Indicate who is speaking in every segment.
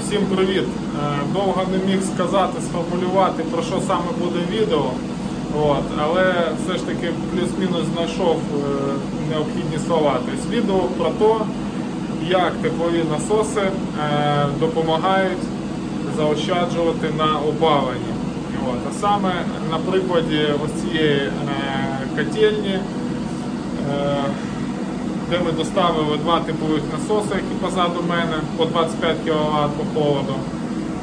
Speaker 1: Всім привіт! Е, Довго не міг сказати, сформулювати, про що саме буде відео. От, але все ж таки плюс-мінус знайшов е, необхідні слова. Тобто відео про те, як теплові насоси е, допомагають заощаджувати на опаленні. От, а саме на прикладі ось цієї котельні. Де ми доставили два теплових насоси, які позаду мене, по 25 кВт по холоду,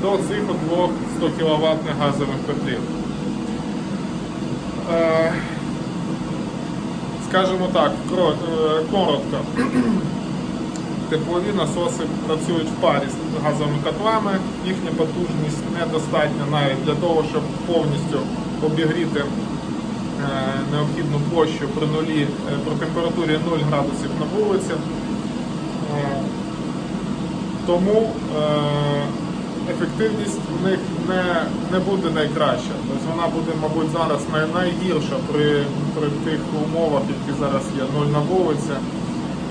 Speaker 1: до цих двох 100 кВт газових котлів. Е, Скажімо так, е, коротко. Теплові насоси працюють в парі з газовими котлами. Їхня потужність недостатня навіть для того, щоб повністю обігріти необхідну площу при нулі, е, при температурі 0 градусів на вулиці. Е, Тому е, ефективність в них не, не буде найкраща. Тобто вона буде, мабуть, зараз найгірша при, при тих умовах, які зараз є 0 на вулиці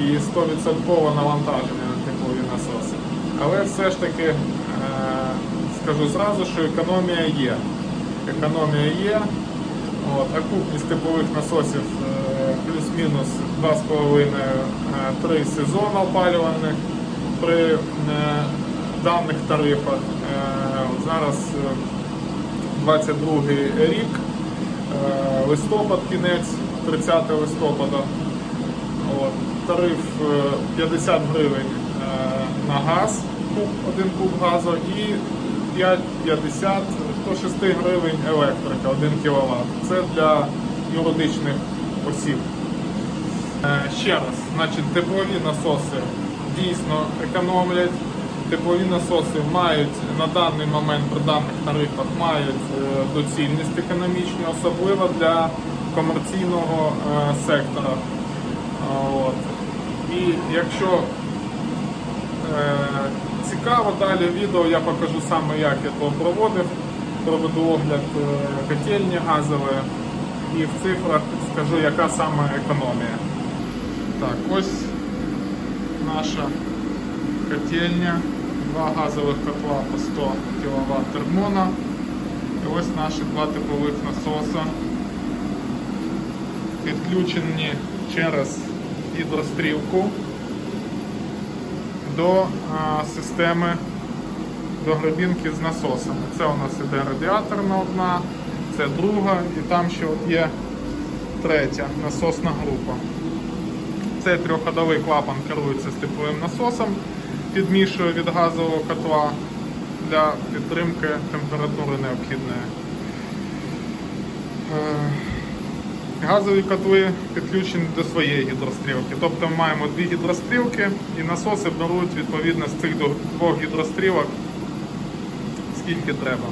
Speaker 1: і 100% навантаження на теплові насоси. Але все ж таки е, скажу зразу, що економія є. Економія є. А купність теплових насосів е, плюс-мінус 2,5-3 сезони опалювальних при е, даних тарифах. Е, зараз е, 22 рік, е, листопад, кінець 30 листопада. От, тариф е, 50 гривень е, на газ, один куб газу і 5,50 до 6 гривень електрика, 1 кВт. Це для юридичних осіб. Е, Ще раз, значить, теплові насоси дійсно економлять. Теплові насоси мають на даний момент при даних тарифах мають е, доцільність економічну, особливо для комерційного е, сектора. От. І якщо цікаво, далі відео я покажу саме, як я то проводив. Проведу огляд е, котельні газової і в цифрах скажу, яка саме економія. Так, ось наша котельня, два газових котла по 100 кВт термона. І ось наші два теплових насоса підключені через гідрострілку до а, системи до гребінки з насосами. Це у нас іде радіаторна одна, це друга і там ще є третя насосна група. Цей трьохходовий клапан керується з тепловим насосом, підмішує від газового котла для підтримки температури необхідної. Е, Газові котли підключені до своєї гідрострілки. Тобто ми маємо дві гідрострілки і насоси беруть відповідно з цих двох гідрострілок скільки треба.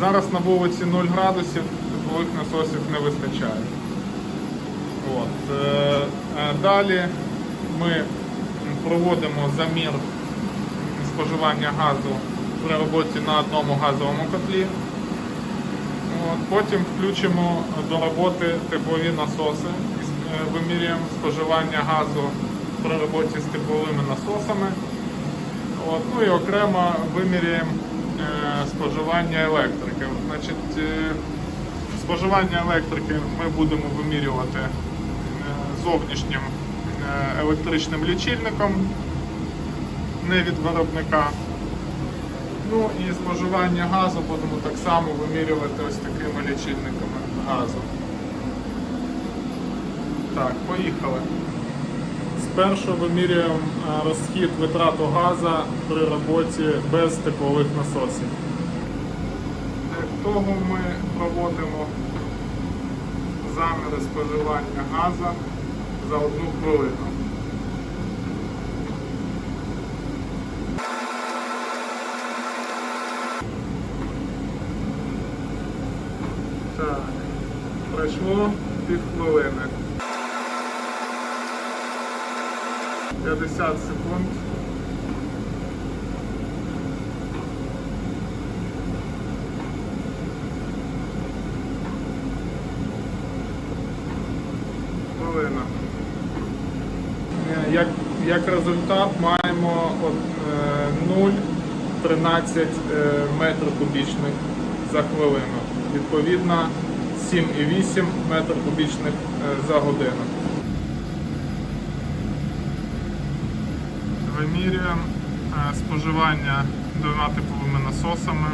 Speaker 1: Зараз на вулиці 0 градусів теплових насосів не вистачає. От. Е, е, Далі ми проводимо замір споживання газу при роботі на одному газовому котлі. От, Потім включимо до роботи теплові насоси, е, вимірюємо споживання газу при роботі з тепловими насосами. От, ну і окремо виміряємо е, споживання електрики. Значить, е, споживання електрики ми будемо вимірювати е, зовнішнім е, електричним лічильником, не від виробника. Ну і споживання газу будемо так само вимірювати ось такими лічильниками газу. Так, поїхали. Спершу вимірюємо е, розхід витрату газу при роботі без теплових насосів. Для того ми проводимо заміри споживання газу за одну хвилину. Так, пройшло пів хвилини. 50 секунд. Хвилина. Е, Як, як результат маємо от, е, 0 13 е, метрів кубічних за хвилину. Відповідно 7,8 метрів кубічних за годину. Вимірюємо е, споживання двома типовими насосами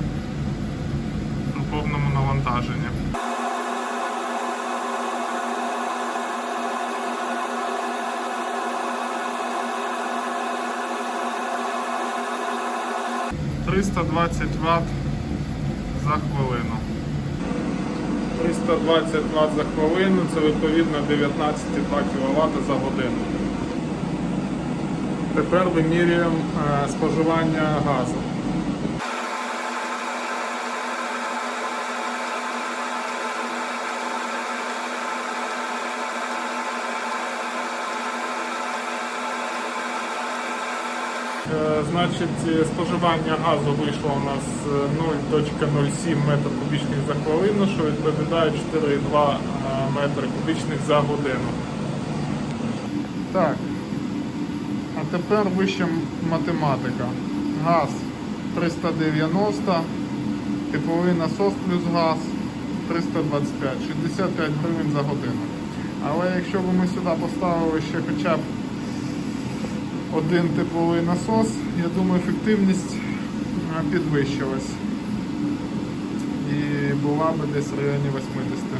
Speaker 1: при повному навантаженні. «320 Вт за хвилину. 320 Вт за хвилину це відповідно 19,2 кВт за годину. Тепер вимірюємо е, споживання газу. Е, Значить, споживання газу вийшло у нас е, 0.07 метр кубічних за хвилину, що відповідає 4,2 е, метри кубічних за годину. Так, тепер вища математика. Газ 390, типовий насос плюс газ 325, 65 гривень за годину. Але якщо б ми сюди поставили ще хоча б один типовий насос, я думаю, ефективність підвищилась. І була б десь в районі 80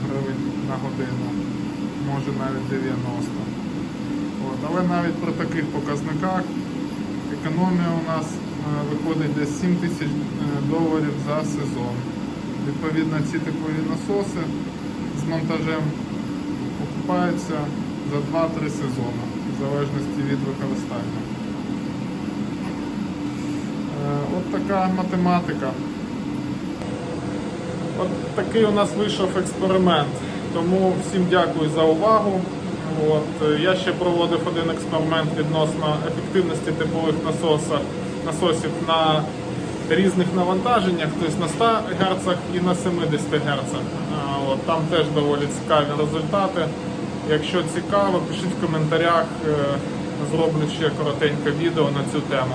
Speaker 1: гривень на годину, може навіть 90. От, але навіть при таких показниках економія у нас е, виходить десь 7 тисяч е, доларів за сезон. Відповідно, ці типові насоси з монтажем окупаються за 2-3 сезони, в залежності від використання. Е, От така математика. От такий у нас вийшов експеримент. Тому всім дякую за увагу. От, е, я ще проводив один експеримент відносно ефективності типових насосів, насосів на різних навантаженнях, тобто на 100 Гц і на 70 Гц. От, там теж доволі цікаві результати. Якщо цікаво, пишіть в коментарях, е, зроблю ще коротеньке відео на цю тему.